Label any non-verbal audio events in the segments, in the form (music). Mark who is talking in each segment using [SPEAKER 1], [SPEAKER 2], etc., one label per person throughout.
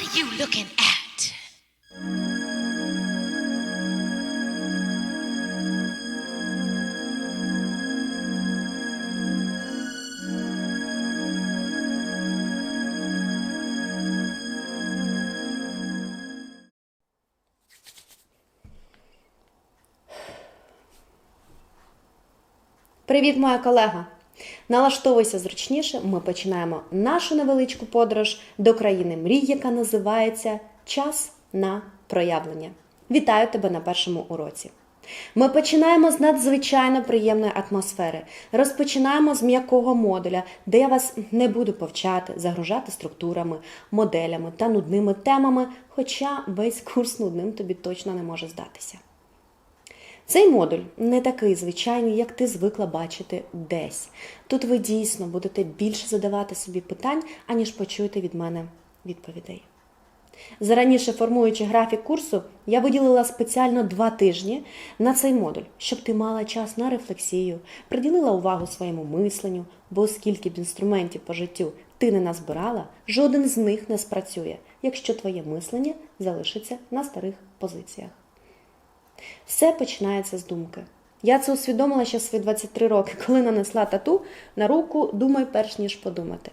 [SPEAKER 1] What are you looking at?
[SPEAKER 2] Привіт, моя колега! Налаштовуйся зручніше. Ми починаємо нашу невеличку подорож до країни мрій, яка називається Час на проявлення. Вітаю тебе на першому уроці. Ми починаємо з надзвичайно приємної атмосфери. Розпочинаємо з м'якого модуля, де я вас не буду повчати, загружати структурами, моделями та нудними темами, хоча весь курс нудним тобі точно не може здатися. Цей модуль не такий звичайний, як ти звикла бачити десь. Тут ви дійсно будете більше задавати собі питань, аніж почуєте від мене відповідей. Зараніше формуючи графік курсу, я виділила спеціально два тижні на цей модуль, щоб ти мала час на рефлексію, приділила увагу своєму мисленню, бо скільки б інструментів по життю ти не назбирала, жоден з них не спрацює, якщо твоє мислення залишиться на старих позиціях. Все починається з думки. Я це усвідомила ще свої 23 роки, (laughs) коли нанесла тату на руку Думай перш ніж подумати.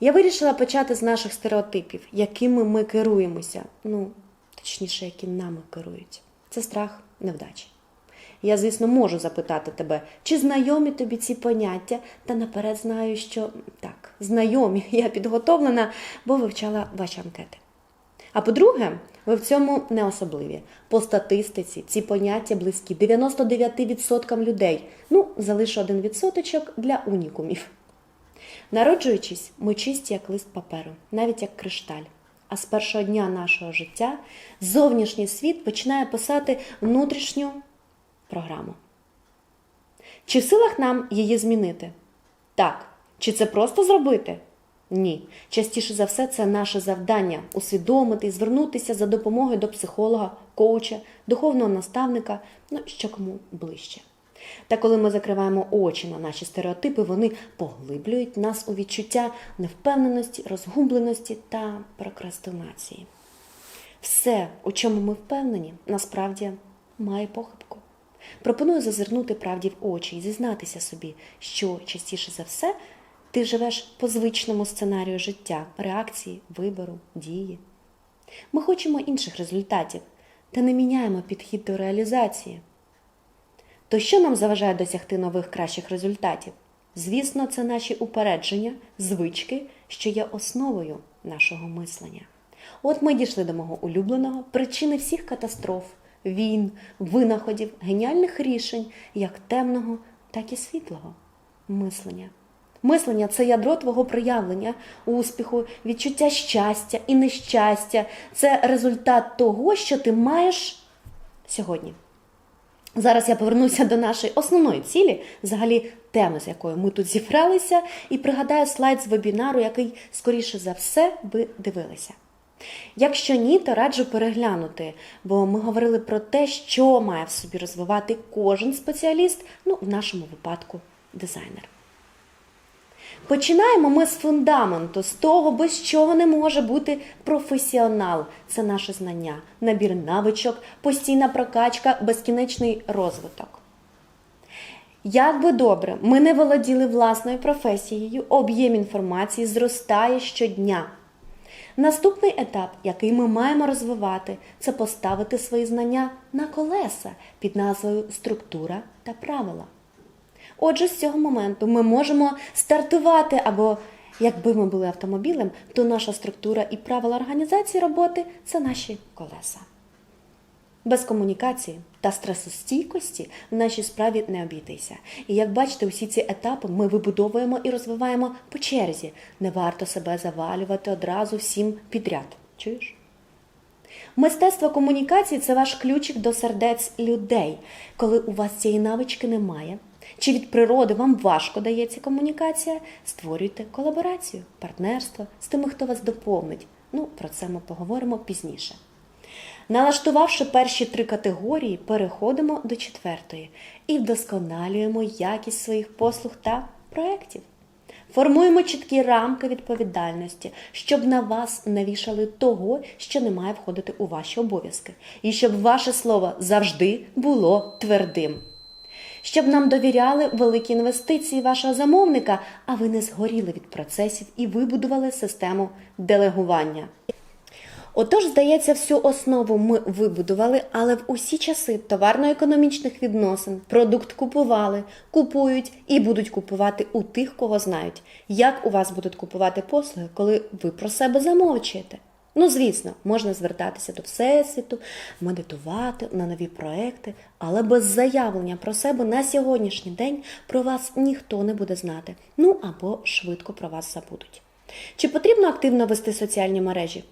[SPEAKER 2] Я вирішила почати з наших стереотипів, якими ми керуємося. Ну, точніше, які нами керують. Це страх невдачі. Я, звісно, можу запитати тебе, чи знайомі тобі ці поняття, та наперед знаю, що так, знайомі, (laughs) я підготовлена, бо вивчала ваші анкети. А по-друге, ви в цьому не особливі. По статистиці ці поняття близькі 99% людей. Ну, залишу один відсоточок для унікумів. Народжуючись, ми чисті як лист паперу, навіть як кришталь. А з першого дня нашого життя зовнішній світ починає писати внутрішню програму. Чи в силах нам її змінити? Так. Чи це просто зробити? Ні. Частіше за все, це наше завдання усвідомити і звернутися за допомогою до психолога, коуча, духовного наставника, ну що кому ближче. Та коли ми закриваємо очі на наші стереотипи, вони поглиблюють нас у відчуття невпевненості, розгубленості та прокрастинації. Все, у чому ми впевнені, насправді має похибку. Пропоную зазирнути правді в очі і зізнатися собі, що частіше за все ти живеш по звичному сценарію життя, реакції, вибору, дії. Ми хочемо інших результатів, та не міняємо підхід до реалізації. То що нам заважає досягти нових кращих результатів? Звісно, це наші упередження, звички, що є основою нашого мислення. От ми дійшли до мого улюбленого причини всіх катастроф, війн, винаходів, геніальних рішень, як темного, так і світлого мислення. Мислення це ядро твого проявлення, успіху, відчуття щастя і нещастя. Це результат того, що ти маєш сьогодні. Зараз я повернуся до нашої основної цілі, взагалі теми, з якою ми тут зібралися, і пригадаю слайд з вебінару, який, скоріше за все, ви дивилися. Якщо ні, то раджу переглянути, бо ми говорили про те, що має в собі розвивати кожен спеціаліст, ну, в нашому випадку, дизайнер. Починаємо ми з фундаменту, з того, без чого не може бути професіонал. Це наше знання, набір навичок, постійна прокачка, безкінечний розвиток. Як би добре, ми не володіли власною професією, об'єм інформації зростає щодня. Наступний етап, який ми маємо розвивати, це поставити свої знання на колеса під назвою структура та правила. Отже, з цього моменту ми можемо стартувати, або якби ми були автомобілем, то наша структура і правила організації роботи це наші колеса. Без комунікації та стресостійкості в нашій справі не обійтися. І як бачите, усі ці етапи ми вибудовуємо і розвиваємо по черзі. Не варто себе завалювати одразу всім підряд. Чуєш? Мистецтво комунікації це ваш ключик до сердець людей. Коли у вас цієї навички немає, чи від природи вам важко дається комунікація, створюйте колаборацію, партнерство з тими, хто вас доповнить. Ну, про це ми поговоримо пізніше. Налаштувавши перші три категорії, переходимо до четвертої і вдосконалюємо якість своїх послуг та проєктів. Формуємо чіткі рамки відповідальності, щоб на вас не вішали того, що не має входити у ваші обов'язки, і щоб ваше слово завжди було твердим. Щоб нам довіряли великі інвестиції вашого замовника, а ви не згоріли від процесів і вибудували систему делегування. Отож, здається, всю основу ми вибудували, але в усі часи товарно-економічних відносин продукт купували, купують і будуть купувати у тих, кого знають. Як у вас будуть купувати послуги, коли ви про себе замовчуєте? Ну, звісно, можна звертатися до Всесвіту, медитувати на нові проекти, але без заявлення про себе на сьогоднішній день про вас ніхто не буде знати. Ну або швидко про вас забудуть. Чи потрібно активно вести соціальні мережі?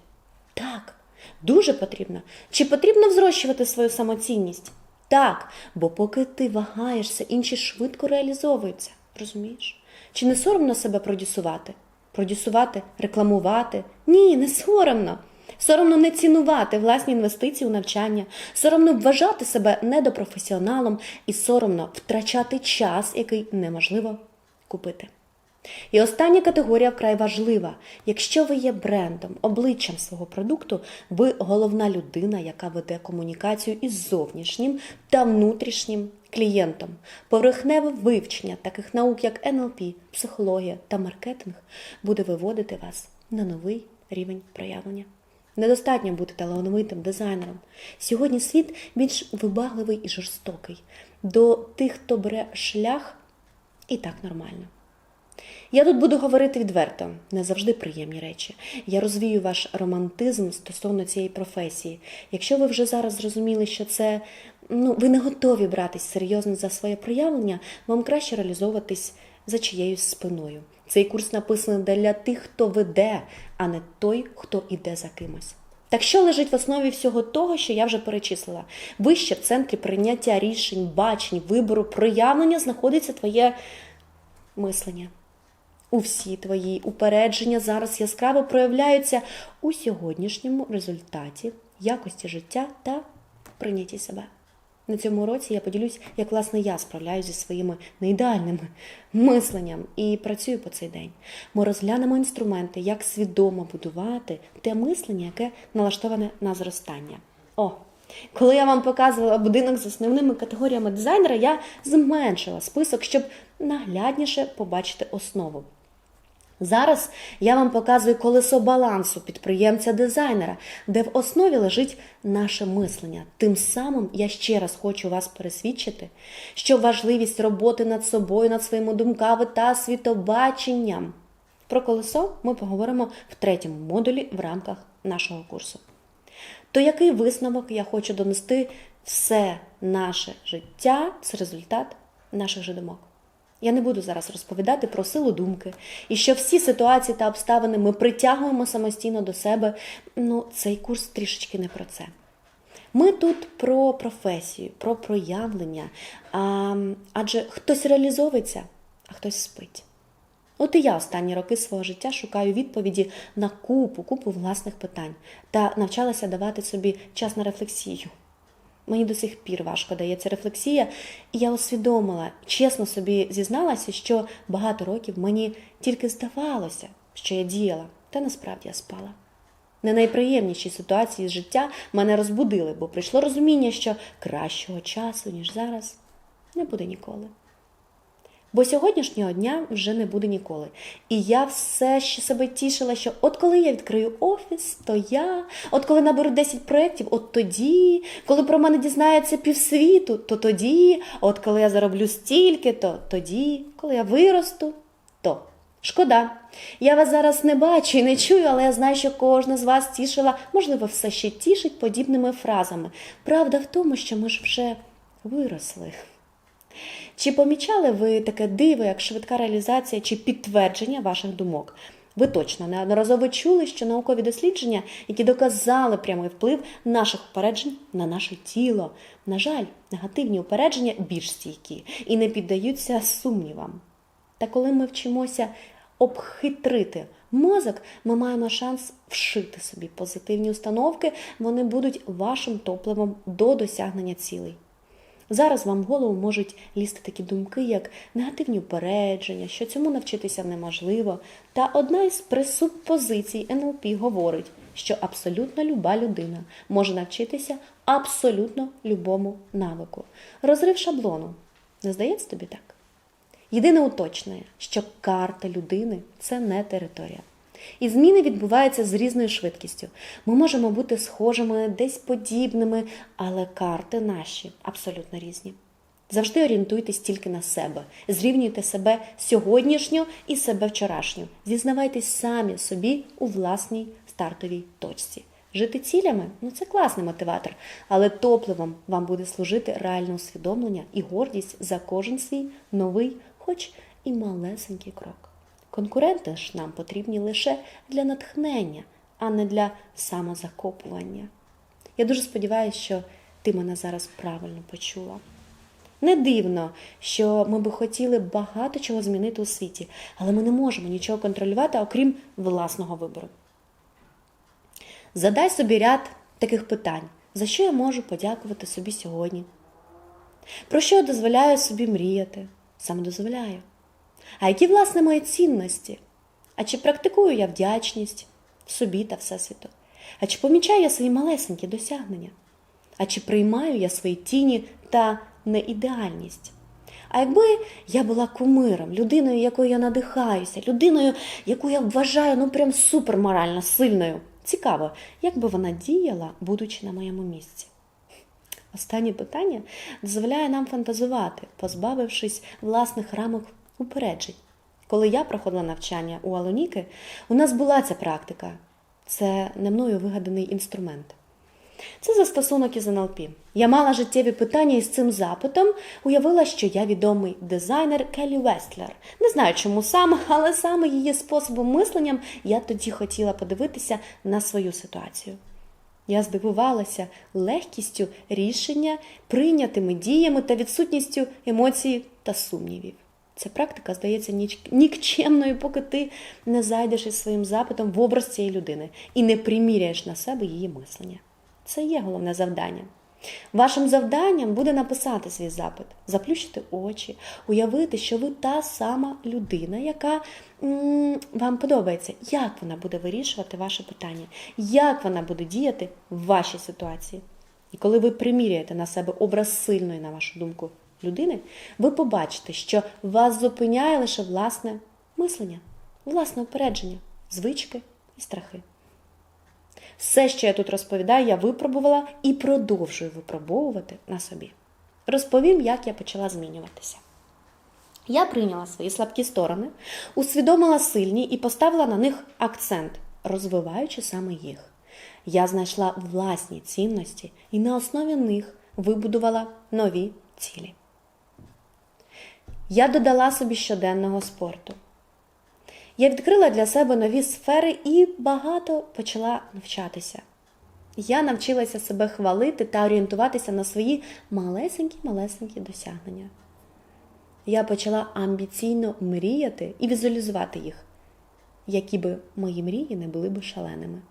[SPEAKER 2] Так, дуже потрібно. Чи потрібно взрощувати свою самоцінність? Так, бо поки ти вагаєшся, інші швидко реалізовуються. Розумієш? Чи не соромно себе продюсувати? Продюсувати, рекламувати? Ні, не соромно. Соромно не цінувати власні інвестиції у навчання, соромно вважати себе недопрофесіоналом і соромно втрачати час, який неможливо купити. І остання категорія вкрай важлива. Якщо ви є брендом, обличчям свого продукту, ви головна людина, яка веде комунікацію із зовнішнім та внутрішнім клієнтом. Поверхневе вивчення таких наук, як НЛП, психологія та маркетинг, буде виводити вас на новий рівень проявлення. Недостатньо бути талановитим дизайнером. Сьогодні світ більш вибагливий і жорстокий. До тих, хто бере шлях, і так нормально. Я тут буду говорити відверто, не завжди приємні речі. Я розвію ваш романтизм стосовно цієї професії. Якщо ви вже зараз зрозуміли, що це ну, ви не готові братись серйозно за своє проявлення, вам краще реалізовуватись за чиєюсь спиною. Цей курс написаний для тих, хто веде, а не той, хто іде за кимось. Так що лежить в основі всього того, що я вже перечислила? Вище в центрі прийняття рішень, бачень, вибору, проявлення знаходиться твоє мислення. Усі твої упередження зараз яскраво проявляються у сьогоднішньому результаті якості життя та прийнятті себе. На цьому році я поділюсь, як власне я справляюся зі своїми неідеальними мисленням і працюю по цей день. Ми розглянемо інструменти, як свідомо будувати те мислення, яке налаштоване на зростання. О, коли я вам показувала будинок з основними категоріями дизайнера, я зменшила список, щоб наглядніше побачити основу. Зараз я вам показую колесо балансу підприємця-дизайнера, де в основі лежить наше мислення. Тим самим я ще раз хочу вас пересвідчити, що важливість роботи над собою, над своїми думками та світобаченням. Про колесо ми поговоримо в третьому модулі в рамках нашого курсу. То який висновок я хочу донести все наше життя це результат наших же думок. Я не буду зараз розповідати про силу думки і що всі ситуації та обставини ми притягуємо самостійно до себе. Ну, цей курс трішечки не про це. Ми тут про професію, про проявлення, а, адже хтось реалізовується, а хтось спить. От і я останні роки свого життя шукаю відповіді на купу, купу власних питань та навчалася давати собі час на рефлексію. Мені до сих пір важко дається рефлексія, і я усвідомила, чесно собі зізналася, що багато років мені тільки здавалося, що я діяла, та насправді я спала. Не найприємніші ситуації з життя мене розбудили, бо прийшло розуміння, що кращого часу, ніж зараз, не буде ніколи. Бо сьогоднішнього дня вже не буде ніколи. І я все ще себе тішила, що от коли я відкрию офіс, то я, от коли наберу 10 проєктів, от тоді, коли про мене дізнається півсвіту, то тоді, от коли я зароблю стільки, то тоді, коли я виросту, то. Шкода. Я вас зараз не бачу і не чую, але я знаю, що кожна з вас тішила, можливо, все ще тішить подібними фразами. Правда в тому, що ми ж вже виросли. Чи помічали ви таке диво, як швидка реалізація чи підтвердження ваших думок? Ви точно неодноразово чули, що наукові дослідження, які доказали прямий вплив наших упереджень на наше тіло. На жаль, негативні упередження більш стійкі і не піддаються сумнівам. Та коли ми вчимося обхитрити мозок, ми маємо шанс вшити собі позитивні установки, вони будуть вашим топливом до досягнення цілей. Зараз вам в голову можуть лізти такі думки, як негативні упередження, що цьому навчитися неможливо. Та одна із пресупозицій НЛП говорить, що абсолютно люба людина може навчитися абсолютно любому навику. Розрив шаблону. Не здається тобі так? Єдине уточнення, що карта людини це не територія. І зміни відбуваються з різною швидкістю. Ми можемо бути схожими, десь подібними, але карти наші абсолютно різні. Завжди орієнтуйтесь тільки на себе, зрівнюйте себе сьогоднішню і себе вчорашню. Зізнавайтесь самі собі у власній стартовій точці. Жити цілями ну це класний мотиватор, але топливом вам буде служити реальне усвідомлення і гордість за кожен свій новий, хоч і малесенький крок. Конкуренти ж нам потрібні лише для натхнення, а не для самозакопування. Я дуже сподіваюся, що ти мене зараз правильно почула. Не дивно, що ми би хотіли багато чого змінити у світі, але ми не можемо нічого контролювати, окрім власного вибору. Задай собі ряд таких питань, за що я можу подякувати собі сьогодні. Про що я дозволяю собі мріяти? Саме дозволяю. А які, власне, мої цінності? А чи практикую я вдячність собі та Всесвіту? А чи помічаю я свої малесенькі досягнення? А чи приймаю я свої тіні та неідеальність? А якби я була кумиром, людиною, якою я надихаюся, людиною, яку я вважаю ну прям суперморально сильною, цікаво, як би вона діяла, будучи на моєму місці? Останнє питання дозволяє нам фантазувати, позбавившись власних рамок упереджень. Коли я проходила навчання у Алоніки, у нас була ця практика. Це не мною вигаданий інструмент. Це застосунок із НЛП. Я мала життєві питання і з цим запитом уявила, що я відомий дизайнер Келлі Вестлер. Не знаю, чому саме, але саме її способом мисленням я тоді хотіла подивитися на свою ситуацію. Я здивувалася легкістю рішення, прийнятими діями та відсутністю емоцій та сумнівів. Ця практика здається нікчемною, поки ти не зайдеш із своїм запитом в образ цієї людини і не приміряєш на себе її мислення. Це є головне завдання. Вашим завданням буде написати свій запит, заплющити очі, уявити, що ви та сама людина, яка вам подобається, як вона буде вирішувати ваше питання, як вона буде діяти в вашій ситуації. І коли ви приміряєте на себе образ сильної, на вашу думку, людини, ви побачите, що вас зупиняє лише власне мислення, власне упередження, звички і страхи. Все, що я тут розповідаю, я випробувала і продовжую випробовувати на собі. Розповім, як я почала змінюватися. Я прийняла свої слабкі сторони, усвідомила сильні і поставила на них акцент, розвиваючи саме їх. Я знайшла власні цінності і на основі них вибудувала нові цілі. Я додала собі щоденного спорту. Я відкрила для себе нові сфери і багато почала навчатися. Я навчилася себе хвалити та орієнтуватися на свої малесенькі-малесенькі досягнення. Я почала амбіційно мріяти і візуалізувати їх, які би мої мрії не були би шаленими.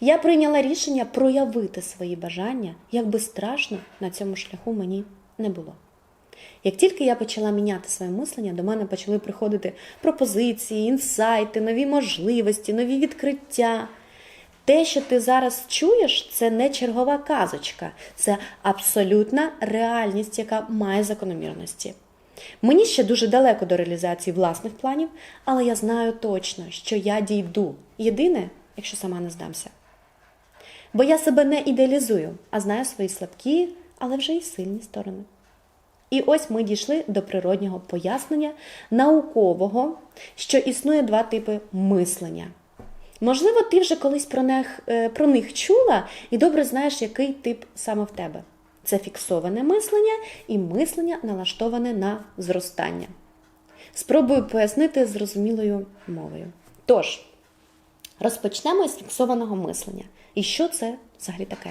[SPEAKER 2] Я прийняла рішення проявити свої бажання, як би страшно на цьому шляху мені не було. Як тільки я почала міняти своє мислення, до мене почали приходити пропозиції, інсайти, нові можливості, нові відкриття. Те, що ти зараз чуєш, це не чергова казочка, це абсолютна реальність, яка має закономірності. Мені ще дуже далеко до реалізації власних планів, але я знаю точно, що я дійду. Єдине, якщо сама не здамся. Бо я себе не ідеалізую, а знаю свої слабкі, але вже й сильні сторони. І ось ми дійшли до природнього пояснення наукового, що існує два типи мислення. Можливо, ти вже колись про них, е, про них чула і добре знаєш, який тип саме в тебе. Це фіксоване мислення і мислення налаштоване на зростання. Спробую пояснити зрозумілою мовою. Тож, розпочнемо з фіксованого мислення. І що це взагалі таке?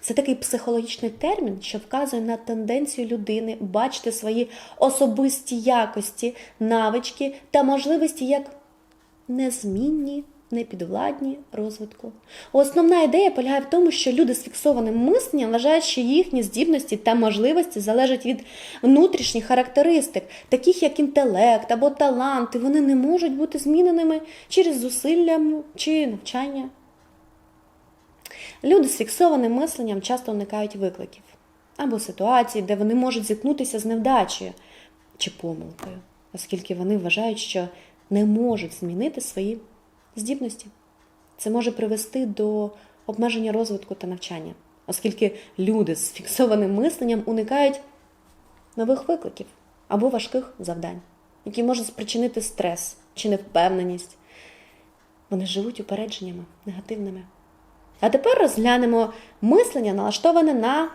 [SPEAKER 2] Це такий психологічний термін, що вказує на тенденцію людини бачити свої особисті якості, навички та можливості як незмінні не підвладні розвитку. Основна ідея полягає в тому, що люди з фіксованим мисленням вважають, що їхні здібності та можливості залежать від внутрішніх характеристик, таких як інтелект або талант, і вони не можуть бути зміненими через зусилля чи навчання. Люди з фіксованим мисленням часто уникають викликів або ситуацій, де вони можуть зіткнутися з невдачею чи помилкою, оскільки вони вважають, що не можуть змінити свої здібності. Це може привести до обмеження розвитку та навчання, оскільки люди з фіксованим мисленням уникають нових викликів або важких завдань, які можуть спричинити стрес чи невпевненість. Вони живуть упередженнями негативними. А тепер розглянемо мислення, налаштоване на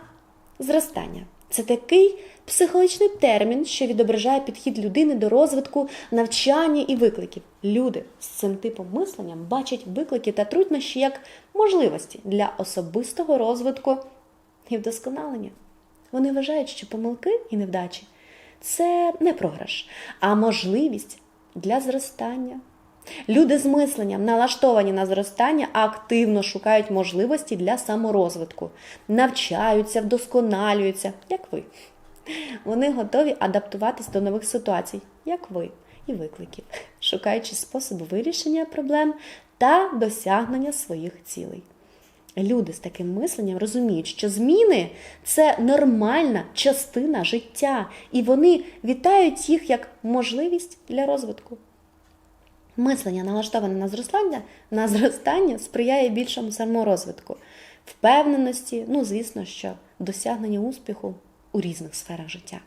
[SPEAKER 2] зростання. Це такий психологічний термін, що відображає підхід людини до розвитку, навчання і викликів. Люди з цим типом мислення бачать виклики та труднощі як можливості для особистого розвитку і вдосконалення. Вони вважають, що помилки і невдачі це не програш, а можливість для зростання. Люди з мисленням, налаштовані на зростання, активно шукають можливості для саморозвитку, навчаються, вдосконалюються, як ви. Вони готові адаптуватись до нових ситуацій, як ви, і викликів, шукаючи способи вирішення проблем та досягнення своїх цілей. Люди з таким мисленням розуміють, що зміни це нормальна частина життя, і вони вітають їх як можливість для розвитку. Мислення, налаштоване на зростання, на зростання сприяє більшому саморозвитку, впевненості, ну, звісно, що досягнення успіху у різних сферах життя.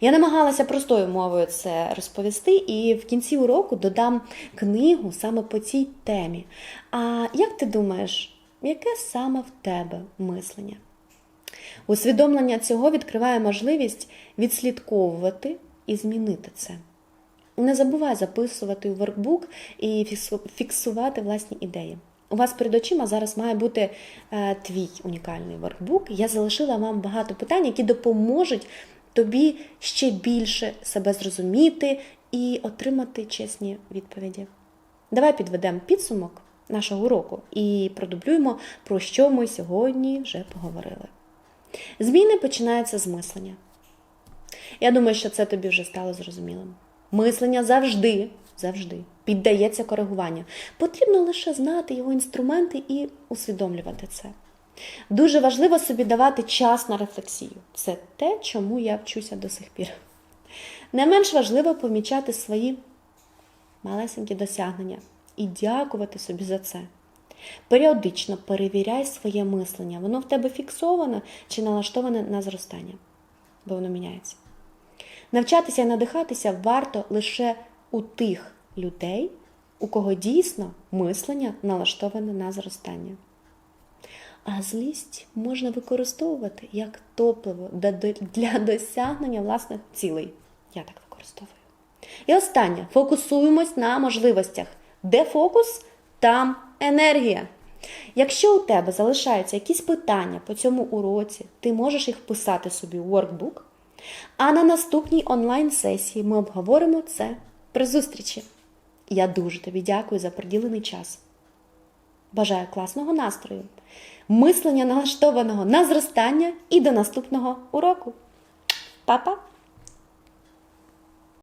[SPEAKER 2] Я намагалася простою мовою це розповісти, і в кінці уроку додам книгу саме по цій темі. А як ти думаєш, яке саме в тебе мислення? Усвідомлення цього відкриває можливість відслідковувати і змінити це. Не забувай записувати у воркбук і фіксувати власні ідеї. У вас перед очима зараз має бути е, твій унікальний воркбук. Я залишила вам багато питань, які допоможуть тобі ще більше себе зрозуміти і отримати чесні відповіді. Давай підведемо підсумок нашого уроку і продублюємо, про що ми сьогодні вже поговорили. Зміни починаються з мислення. Я думаю, що це тобі вже стало зрозумілим. Мислення завжди, завжди піддається коригуванню. Потрібно лише знати його інструменти і усвідомлювати це. Дуже важливо собі давати час на рефлексію. Це те, чому я вчуся до сих пір. Не менш важливо помічати свої малесенькі досягнення і дякувати собі за це. Періодично перевіряй своє мислення, воно в тебе фіксоване чи налаштоване на зростання, бо воно міняється. Навчатися і надихатися варто лише у тих людей, у кого дійсно мислення налаштоване на зростання. А злість можна використовувати як топливо для досягнення власних цілей. Я так використовую. І останнє: фокусуємось на можливостях. Де фокус, там енергія. Якщо у тебе залишаються якісь питання по цьому уроці, ти можеш їх вписати собі у workbook, а на наступній онлайн-сесії ми обговоримо це при зустрічі. Я дуже тобі дякую за приділений час. Бажаю класного настрою, мислення налаштованого на зростання і до наступного уроку. Па-па!